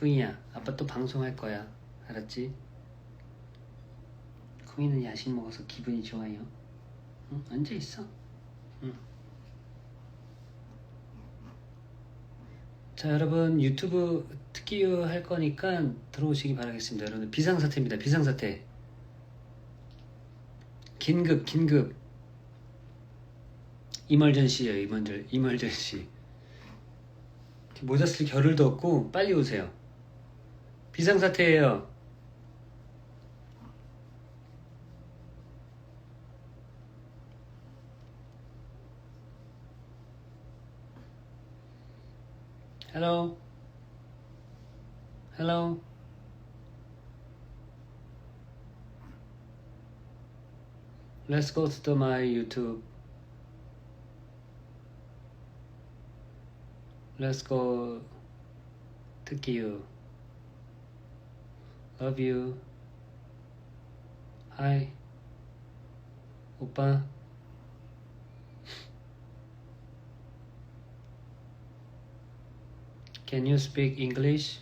콩이야, 아빠 또 방송할 거야. 알았지? 콩이는 야식 먹어서 기분이 좋아요. 응? 앉아 있어. 응. 자, 여러분 유튜브 특기요 할 거니까 들어오시기 바라겠습니다. 여러분 비상사태입니다. 비상사태. 긴급, 긴급. 이멀전시예요. 이멀전, 이멀전시. 모자 쓸 겨를도 없고 빨리 오세요. 비상사태예요. Hello. Hello. Let's go to the my YouTube. Let's go to you. Love you. Hi. 오빠. Can you speak English?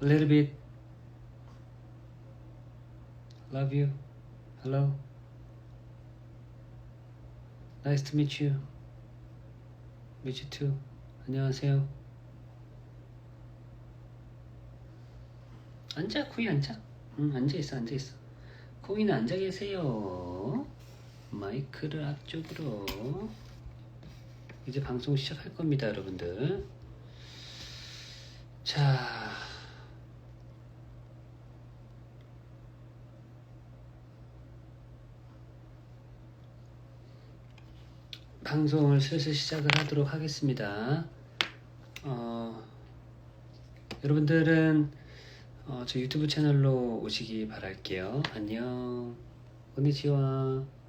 A little bit. Love you. Hello. Nice to meet you. Meet you too. 안녕하세요. 앉아, 코이 앉아. 응, 앉아 있어, 앉아 있어. 코이는 앉아 계세요. 마이크를 앞쪽으로. 이제 방송 시작할 겁니다, 여러분들. 자. 방송을 슬슬 시작을 하도록 하겠습니다. 어, 여러분들은 어, 저 유튜브 채널로 오시기 바랄게요. 안녕. 오니치와.